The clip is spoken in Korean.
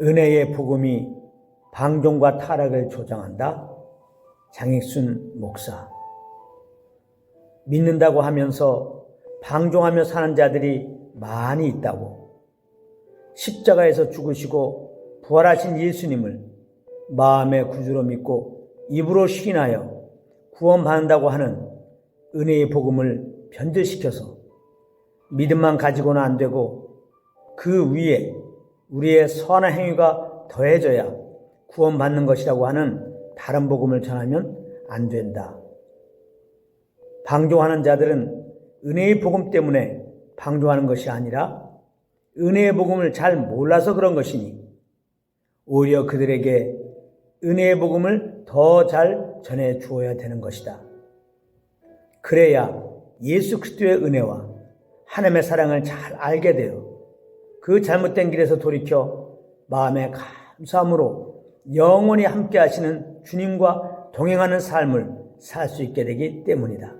은혜의 복음이 방종과 타락을 조장한다. 장익순 목사. 믿는다고 하면서 방종하며 사는 자들이 많이 있다고. 십자가에서 죽으시고 부활하신 예수님을 마음의 구주로 믿고 입으로 시인하여 구원받는다고 하는 은혜의 복음을 변절시켜서 믿음만 가지고는 안 되고 그 위에 우리의 선한 행위가 더해져야 구원받는 것이라고 하는 다른 복음을 전하면 안 된다. 방종하는 자들은 은혜의 복음 때문에 방종하는 것이 아니라 은혜의 복음을 잘 몰라서 그런 것이니 오히려 그들에게 은혜의 복음을 더 잘 전해 주어야 되는 것이다. 그래야 예수 그리스도의 은혜와 하나님의 사랑을 잘 알게 되어 그 잘못된 길에서 돌이켜 마음의 감사함으로 영원히 함께 하시는 주님과 동행하는 삶을 살 수 있게 되기 때문이다.